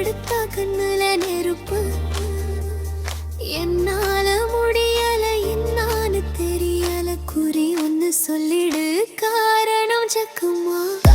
படுத்தா கண்ணுல நெருப்பு. என்னால முடியல என்னான்னு தெரியல. குறி ஒன்னு சொல்லிடு. காரணம் ஜக்கம்மா.